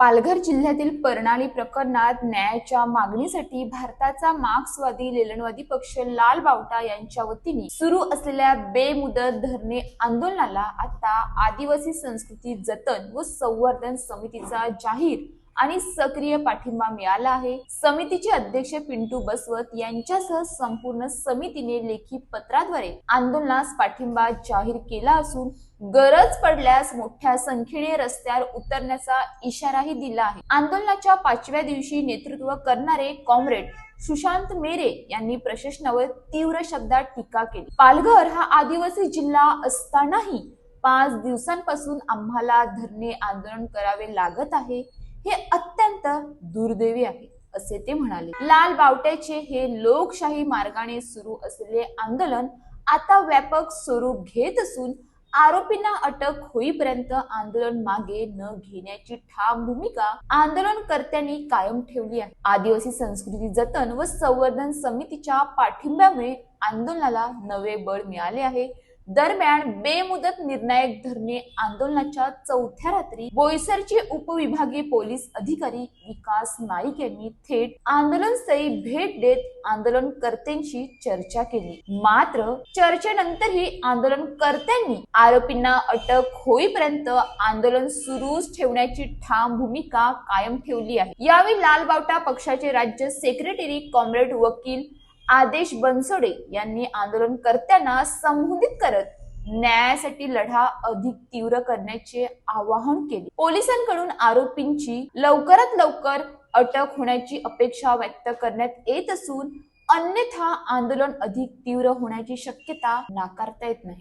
पालघर जिल्ह्यातील परणाली प्रकरणात न्यायाच्या मागणीसाठी भारताचा मार्क्सवादी लेलनवादी पक्ष लाल बावटा यांच्या वतीने सुरू असलेल्या बेमुदत धरणे आंदोलनाला आता आदिवासी संस्कृती जतन व संवर्धन समितीचा जाहीर आणि सक्रिय पाठिंबा मिळाला आहे. समितीचे अध्यक्ष पिंटू बसवत यांच्यासह संपूर्ण समितीने लेखी पत्राद्वारे आंदोलनास पाठिंबा जाहीर केला असून गरज पडल्यास मोठ्या संख्येने रस्त्यावर उतरण्याचा इशाराही दिला आहे. आंदोलनाच्या पाचव्या दिवशी नेतृत्व करणारे कॉम्रेड सुशांत मेरे यांनी प्रशासनावर तीव्र शब्दात टीका केली. पालघर हा आदिवासी जिल्हा असतानाही पाच दिवसांपासून आम्हाला धरणे आंदोलन करावे लागत आहे. हे अत्यंत दुर्दैवी आहे असे ते म्हणाले. लाल बावट्याचे हे लोकशाही मार्गाने सुरू असलेले आंदोलन आता व्यापक स्वरूप घेत असून आरोपींना अटक होईपर्यंत आंदोलन मागे न घेण्याची ठाम भूमिका आंदोलनकर्त्यांनी कायम ठेवली आहे. आदिवासी संस्कृती जतन व संवर्धन समितीच्या पाठिंब्यामुळे आंदोलनाला नवे बळ मिळाले आहे. दरम्यान बेमुदत निर्णायक धरणे आंदोलनाच्या चौथ्या रात्री बोईसरचे उपविभागीय पोलीस अधिकारी विकास नाईक यांनी थेट आंदोलनस्थळी भेट देत आंदोलनकर्त्यांशी चर्चा केली. मात्र चर्चेनंतरही आंदोलनकर्त्यांनी आरोपींना अटक होईपर्यंत आंदोलन सुरूच ठेवण्याची ठाम भूमिका कायम ठेवली आहे. यावेळी लालबावटा पक्षाचे राज्य सेक्रेटरी कॉम्रेड वकील आदेश बनसोडे यांनी आंदोलनकर्त्यांना संबोधित करत न्यायासाठी लढा अधिक तीव्र करण्याचे आवाहन केले. पोलिसांकडून आरोपींची लवकरात लवकर अटक होण्याची अपेक्षा व्यक्त करण्यात येत असून अन्यथा आंदोलन अधिक तीव्र होण्याची शक्यता नाकारता येत नाही.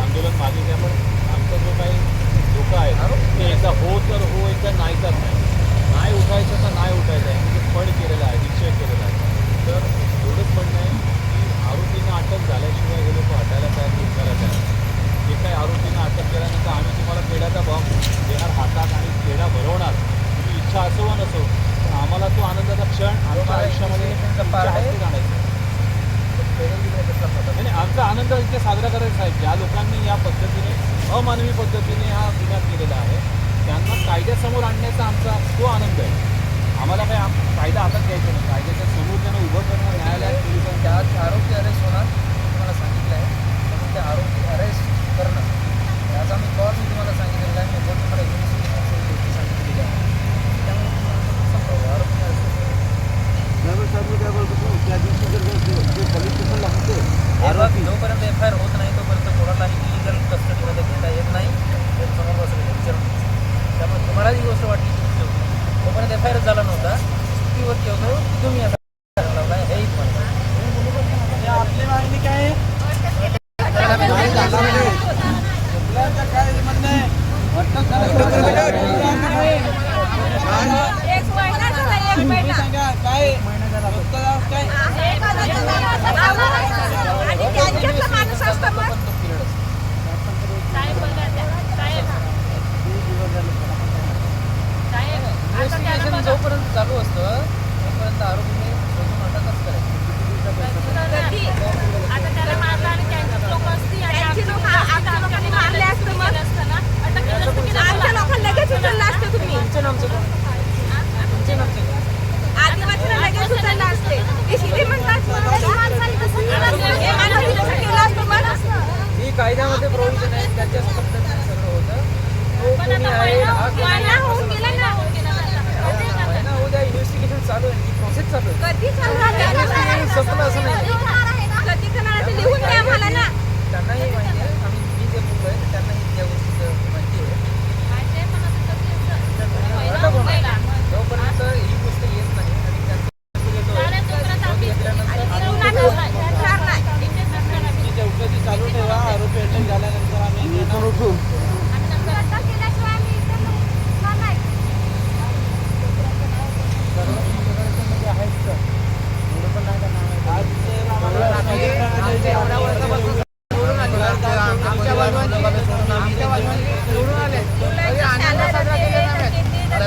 आंदोलन मागे पण आमचा जो काही चुका आहे ते एकदा हो तर हो एकदा नाही तर नाही. नाही उठायचं तर नाही उठायचं आहे. म्हणजे पण केलेला आहे निश्चय केलेला आहे. तर एवढंच म्हणणं आहे की आरोपींना अटक झाल्याशिवाय हे लोक हटायला तयार निघायला तयार नाही. जे काही आरोपींना अटक केल्यानंतर आम्ही तुम्हाला पेढ्याचा बॉम्ब देणार हातात आणि पेढा भरवणार तुम्ही इच्छा असो वा नसो पण आम्हाला तो आनंदाचा क्षण आमच्या आयुष्यामध्ये त्यांचा पार्ट आहे. तुमच्या हाती आणायचा आहे. पेरणीकडे कसला प्रकार? आणि आमचा आनंद इथे साजरा करायचा आहे ज्या लोकांनी या पद्धतीने अमानवी पद्धतीने हा गुन्हा केलेला आहे त्यांना आणण्याचा आमचा तो आनंद आहे. आम्हाला काय आम- कायदा हातात घ्यायचा नाही. कायद्याच्या समोर त्यांना उभं करणं न्यायालयात पोलिसांच्या त्यात आरोपी अरेस्ट होणार तुम्हाला सांगितलं आहे. म्हणून ते आरोपी अरेस्ट करणं याचा मी कॉल मी तुम्हाला सांगितलेला आहे. मी तुम्हाला गोष्टी सांगितलेली आहे. त्यामुळे तुम्हाला आरोपी ड्रायव्हर साहेब काय बोलतो त्या दिवशी जर जे- जे पोलीस स्टेशनला होते हे बघ, आरोपी जोपर्यंत एफ आय आर होत नाही तोपर्यंत कोणालाही इलिगल कस्टडीमध्ये घेता येत नाही हे समोर बसले विचारून त्यामुळे तुम्हाला जी गोष्ट वाटली ती चुकी होती तोपर्यंत एफ आय आर झाला नव्हता चुकीवरती होतो तुम्ही आता लावला हेही तुम्हाला आपली मागणी काय एक महिना झाला एक महिना आणि त्यांच्यातला माणूस असतो मग पण तो पिरियड असतो साहेब बघा त्या, साहेब साहेब आता त्याला इन्व्हेस्टिगेशन बघा. जोपर्यंत चालू असतं तोपर्यंत आरोपीने शोधून अटकच करायची कधी? आता त्याला मारलं आणि त्यांचीच लोकं असती आणि आमची लोकं आमच्या लोकांनी मारले असतं मग अटक केलं असतं की नाही? आमच्या लोकांना लगेच उचललं असतं तुम्ही तुमचे नामचे कोण तुमचे नामचे कोण आदिवासीला लगेच उचललं असते ते शिले म्हणतात हे माणसाने कसं केलं असतं मग ही कायद्यामध्ये प्रोव्हिजन आहे त्याच्याच पद्धतीने सगळं होतं तो पण कोणी आता आहे महिना हा महिना होऊन गेला ना महिना उद्या इन्व्हेस्टिगेशन चालू आहे ही प्रोसेस चालू आहे कधी चालणार संपलं असं नाही. कधी करणार ते लिहून द्या आम्हाला ना त्यांनाही माहिती आहे आम्ही मी जे बोललो आहे त्यांनाही त्या गोष्टीचं माहिती आहे अटक होणार जोपर्यंत ही गोष्ट येत नाही आणि त्यांचं ती चौकशी चालू ठेवा आरोपी अटक झाल्यानंतर आम्ही इथून उठून सर्व तुमच्याकडे आहेच का एवढं पण नाही का आज तर आम्हाला आमच्या एवढ्या वर्षापासून सोडून आले. आमच्या बाजूने आमच्या बाजूने सोडून आले तरी आनंद साजरा केलेला नाही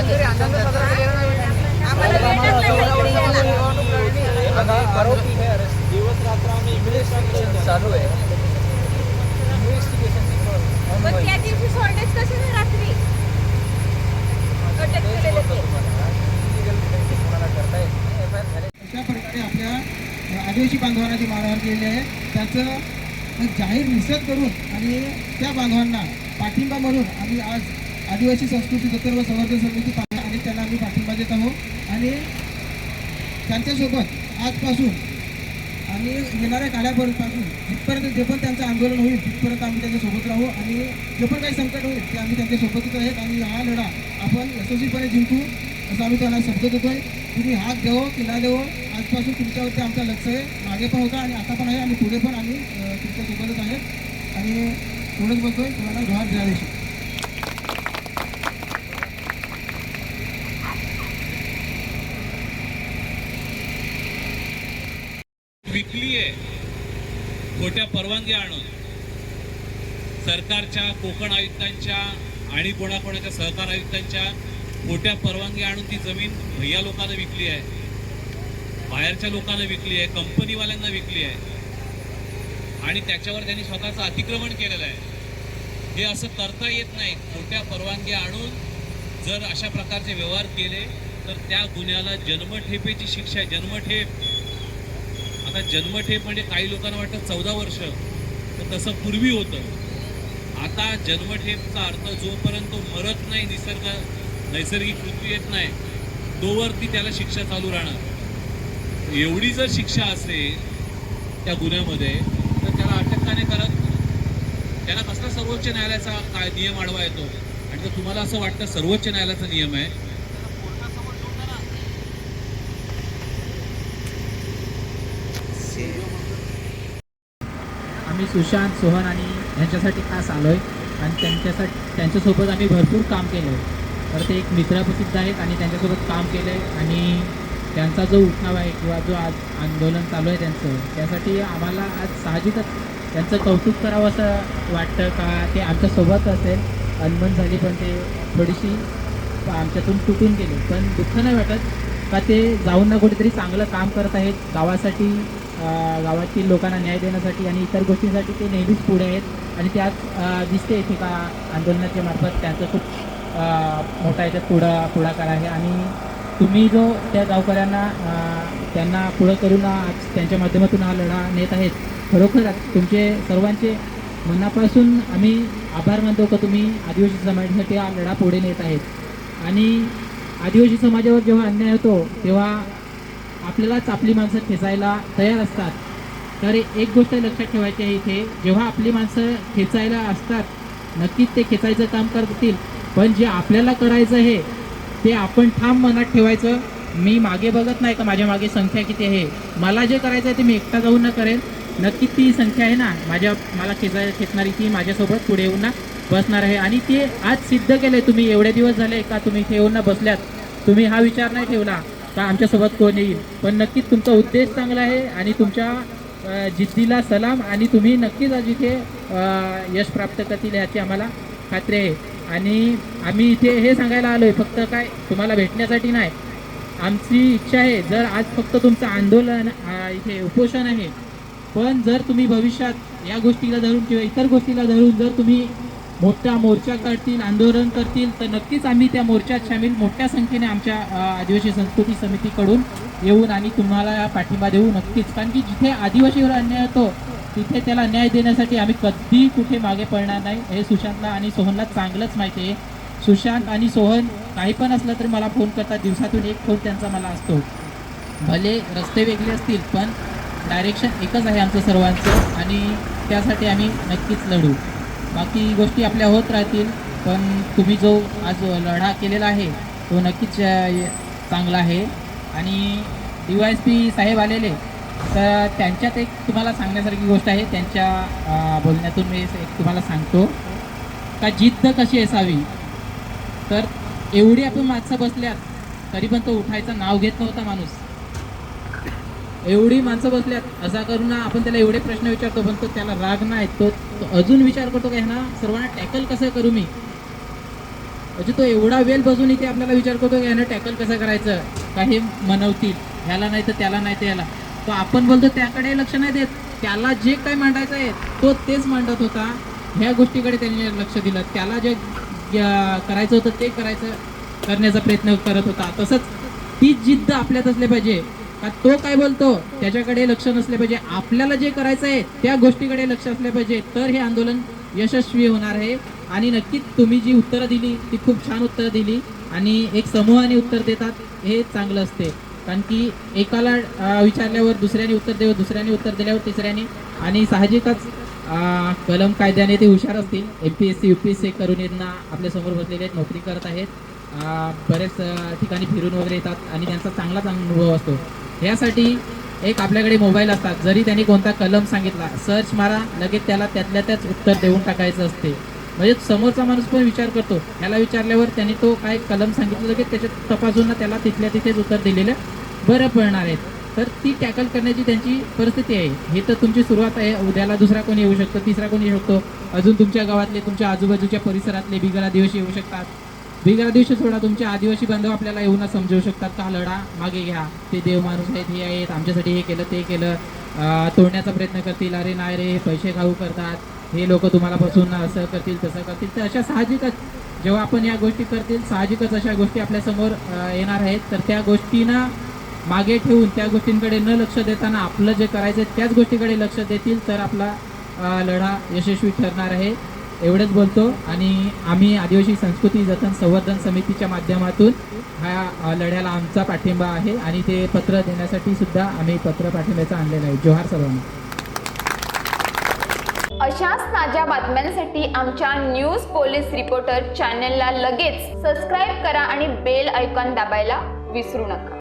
तरी आनंद साजरा केलेला नाही बघा, आरोपी हे अरेस्ट दिवस रात्र आम्ही इकडे चालू आहे. पण त्या दिवशी सोडलेच कसे नाही रात्री? अटक तेच केलेले बोलतो ते तुम्हाला. इलिगल डिटेन्शन कोणाला करता येत नाही. एफ आय आर झाले. अशा प्रकारे आपल्या आदिवासी बांधवांना जी मारहाण केलेली आहे त्याचं जाहीर निषेध करून आणि त्या बांधवांना पाठिंबा म्हणून आम्ही आज आदिवासी संस्कृती जतन व संवर्धन समिती आणि त्यांना आम्ही पाठिंबा देत आहोत. आणि त्यांच्यासोबत आजपासून आणि येणाऱ्या काळापर्यंतपासून जिथपर्यंत जे पण त्यांचं आंदोलन होईल तिथपर्यंत आम्ही त्यांच्यासोबत राहू आणि जे पण काही संकट होईल ते आम्ही त्यांच्यासोबतच आहेत आणि हा लढा आपण यशस्वीपणे जिंकू असं आम्ही त्यांना शब्द देतोय. तुम्ही हात देवो की ना देवो आजपासून तुमच्यावरती आमचं लक्ष आहे मागे पण होता आणि आता पण आहे आणि पुढे पण आम्ही तुमच्यासोबतच आहेत आणि एवढंच बघतोय तुम्हाला जोहार द्यावेशी. विकली आहे. खोट्या परवानग्या आणून. सरकारच्या कोकण आयुक्तांच्या आणि कोणाकोणाच्या सहकार आयुक्तांच्या खोट्या परवानग्या आणून ती जमीन भैया लोकांना विकली आहे. बाहेरच्या लोकांना विकली आहे. कंपनीवाल्यांना विकली आहे. आणि त्याच्यावर त्यांनी स्वतःचं अतिक्रमण केलेलं आहे. हे असं करता येत नाही. खोट्या परवानग्या आणून जर अशा प्रकारचे व्यवहार केले तर त्या गुन्ह्याला जन्मठेपेची शिक्षा जन्मठेप. आता जन्मठेप म्हणजे काही लोकांना वाटतं चौदा वर्ष तर तसं पूर्वी होतं. आता जन्मठेपचा अर्थ जोपर्यंत तो मरत नाही निसर्ग नैसर्गिक पृथ्वी येत नाही तोवरती त्याला शिक्षा चालू राहणार. एवढी जर शिक्षा असेल त्या गुन्ह्यामध्ये तर त्याला अटक का नाही करत? त्याला कसला सर्वोच्च न्यायालयाचा काय नियम आडवा येतो? आणि जर तुम्हाला असं वाटतं सर्वोच्च न्यायालयाचा नियम आहे आम्ही सुशांत सोहन आणि ह्यांच्यासाठी खास आलो आहे आणि त्यांच्यासाठी त्यांच्यासोबत आम्ही भरपूर काम केलं आहे तर ते एक मित्रप्रसिद्ध आहेत आणि त्यांच्यासोबत काम केलं आहे आणि त्यांचा जो उठाव आहे किंवा जो आज आंदोलन चालू आहे त्यांचं त्यासाठी आम्हाला आज साहजिकच त्यांचं कौतुक करावं असं वाटतं का? ते आमच्यासोबत असेल. अनबन झाली पण ते थोडीशी आमच्यातून तुटून गेले. पण दुःख नाही वाटत का ते जाऊन ना कुठेतरी चांगलं काम करत आहेत. गावासाठी गावातील लोकांना न्याय देण्यासाठी आणि इतर गोष्टींसाठी ते नेहमीच पुढे आहेत. आणि त्यात दिसते इथे का आंदोलनाच्या मार्फत त्यांचं खूप मोठा याच्यात पुढा पुढाकार आहे. आणि तुम्ही जो त्या गावकऱ्यांना त्यांना पुढं करून आज त्यांच्या माध्यमातून हा लढा नेत आहेत खरोखर तुमचे सर्वांचे मनापासून आम्ही आभार मानतो का तुम्ही आदिवासी समाजासाठी हा लढा पुढे नेत आहेत? आणि आदिवासी समाजावर जेव्हा अन्याय होतो तेव्हा आपल्यालाच आपली माणसं खेचायला तयार असतात. तर एक गोष्ट लक्षात ठेवायची आहे इथे जेव्हा आपली माणसं खेचायला असतात नक्कीच ते खेचायचं काम करतील. पण जे आपल्याला करायचं आहे ते आपण ठाम मनात ठेवायचं. मी मागे बघत नाही का माझ्या मागे संख्या किती आहे? मला जे करायचं आहे ते मी एकटा जाऊन न करेन. नक्कीच ती संख्या आहे ना माझ्या मला खेचाय खेचणारी ती माझ्यासोबत पुढे येऊन ना बसणार आहे. आणि ते आज सिद्ध केले तुम्ही एवढे दिवस झाले का तुम्ही इथे येऊन ना बसल्यात? तुम्ही हा विचार नाही ठेवला. का आमच्यासोबत कोण येईल? पण नक्कीच तुमचा उद्देश चांगला आहे आणि तुमच्या जिद्दीला सलाम आणि तुम्ही नक्कीच आज इथे यश प्राप्त करतील ह्याची आम्हाला खात्री आहे. आणि आम्ही इथे हे सांगायला आलो आहे फक्त काय तुम्हाला भेटण्यासाठी नाही. आमची इच्छा आहे जर आज फक्त तुमचं आंदोलन इथे उपोषण आहे पण जर तुम्ही भविष्यात या गोष्टीला धरून किंवा इतर गोष्टीला धरून जर तुम्ही मोठा मोर्चा करतील आंदोलन करतील तर नक्कीच आम्ही त्या मोर्चात सामील मोठ्या संख्येने आमच्या आदिवासी संस्कृती समितीकडून येऊन आणि तुम्हाला पाठिंबा देऊ नक्कीच. कारण की जिथे आदिवासीवर अन्याय होतो तिथे त्याला न्याय देण्यासाठी आम्ही कधी कुठे मागे पडणार नाही. हे सुशांतला आणि सोहनला चांगलंच माहिती आहे. सुशांत आणि सोहन काही पण असलं तरी मला फोन करतात. दिवसातून एक फोन त्यांचा मला असतो. भले रस्ते वेगळे असतील पण डायरेक्शन एकच आहे आमचं सर्वांचं आणि त्यासाठी आम्ही नक्कीच लढू. बाकी गोष्टी आपल्या होत राहतील पण तुम्ही जो आज लढा केलेला आहे तो नक्कीच चांगला आहे. आणि डी वाय एस पी साहेब आलेले तर त्यांच्यात एक तुम्हाला सांगण्यासारखी गोष्ट आहे. त्यांच्या बोलण्यातून मी एक तुम्हाला सांगतो. का जिद्द कशी असावी? तर एवढी आपण माणसं बसल्यात तरी पण तो उठायचं नाव घेत नव्हता माणूस. एवढी माणसं बसल्यात. असा करून ना आपण त्याला एवढे प्रश्न विचारतो पण तो त्याला राग नाही. तो अजून विचार करतो का ह्यांना सर्वांना टॅकल कसं करू मी? म्हणजे तो एवढा वेळ बसून इथे आपल्याला विचार करतो की ह्यानं टॅकल कसं करायचं? का हे मनवतील? ह्याला नाही तर त्याला नाही तर याला. तो आपण बोलतो त्याकडे लक्ष नाही देत. त्याला जे काय मांडायचं आहे तो तेच मांडत होता. ह्या गोष्टीकडे त्यांनी लक्ष दिलं. त्याला जे करायचं होतं ते करायचं करण्याचा प्रयत्न करत होता. तसंच तीच जिद्द आपल्यात असले पाहिजे. का तो काय बोलतो? त्याच्याकडे लक्ष नसले पाहिजे. आपल्याला जे करायचं आहे त्या गोष्टीकडे लक्ष असले पाहिजे. तर हे आंदोलन यशस्वी होणार आहे. आणि नक्कीच तुम्ही जी उत्तरं दिली ती खूप छान उत्तरं दिली. आणि एक समूहाने उत्तर देतात हे चांगलं असते. कारण की एकाला विचारल्यावर दुसऱ्याने उत्तर द्यावं दुसऱ्याने उत्तर दिल्यावर तिसऱ्याने. आणि साहजिकच कलम कायद्याने ते हुशार असतील. M P S C U P S C करून यांना आपल्यासमोर बसलेले आहेत नोकरी करत आहेत. बरेच ठिकाणी फिरून वगैरे येतात. आणि त्यांचा चांगलाच अनुभव असतो. ह्यासाठी एक आपल्याकडे मोबाईल असतात. जरी त्यांनी कोणता कलम सांगितला सर्च मारा लगेच त्याला त्यातल्या त्याच उत्तर देऊन टाकायचं असते. म्हणजे समोरचा माणूस पण विचार करतो. ह्याला विचारल्यावर त्यांनी तो काय कलम सांगितलं लगेच त्याच्यात तपासून त्याला तिथल्या तिथेच उत्तर दिलेलं बरं पडणार आहेत तर ती टॅकल करण्याची त्यांची परिस्थिती आहे. हे तर तुमची सुरुवात आहे. उद्याला दुसरा कोणी येऊ शकतो तिसरा कोणी येऊ शकतो. अजून तुमच्या गावातले तुमच्या आजूबाजूच्या परिसरातले बिगर आदिवासी येऊ शकतात. बिगर दिवशी सोडा तुमचे आदिवासी बांधव आपल्याला येऊन समजवू शकतात का? लढा मागे घ्या. ते देव माणूस आहेत हे आहेत आमच्यासाठी हे केलं ते केलं. तोडण्याचा प्रयत्न करतील. अरे नाही रे हे पैसे खाऊ करतात. हे लोक तुम्हाला बसून असं करतील तसं करतील. तर अशा साहजिकच जेव्हा आपण या गोष्टी करतील साहजिकच अशा गोष्टी आपल्यासमोर येणार आहेत. तर त्या गोष्टींना मागे ठेवून त्या गोष्टींकडे न लक्ष देताना आपलं जे करायचं आहे त्याच गोष्टीकडे लक्ष देतील तर आपला लढा यशस्वी ठरणार आहे. एवढंच बोलतो. आणि आम्ही आदिवासी संस्कृती जतन संवर्धन समितीच्या माध्यमातून ह्या लढ्याला आमचा पाठिंबा आहे. आणि ते पत्र देण्यासाठी सुद्धा आम्ही पत्र पाठिंब्याचं आणलेलं आहे. जोहार सर्वांना. अशाच ताज्या बातम्यांसाठी आमच्या न्यूज पोलीस रिपोर्टर चॅनलला लगेच सबस्क्राईब करा आणि बेल ऐकॉन दाबायला विसरू नका.